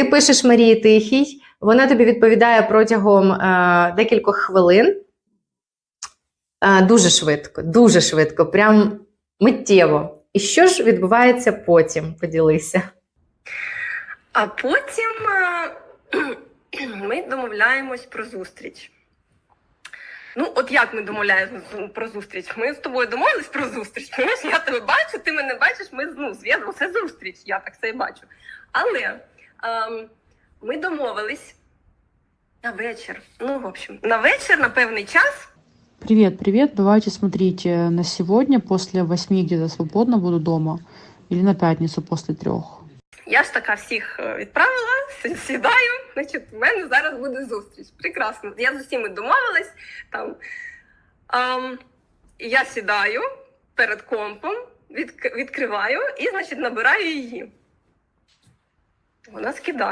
Ти пишеш Марії Тихій, вона тобі відповідає протягом е, декількох хвилин. Е, дуже швидко, дуже швидко, прям миттєво. І що ж відбувається потім? Поділися. А потім е, ми домовляємось про зустріч. Ну, от як ми домовляємось про зустріч? Ми з тобою домовились про зустріч. Я тебе бачу, ти мене бачиш, ми ну, зв'язано, це зустріч, я так це і бачу. Але ми домовились на вечір. Ну, в общем, на вечір, на певний час. Привет, привет. Давайте смотрите, на сегодня после восьми где-то свободно буду дома или на пятницу после трех. Я ж така всіх е, відправила, сідаю. Значить, в мене зараз буде зустріч. Прекрасно. Я з усіма домовилась. Там, ем, я сідаю перед компом, відк- відкриваю і, значить, набираю її. Вона скидає.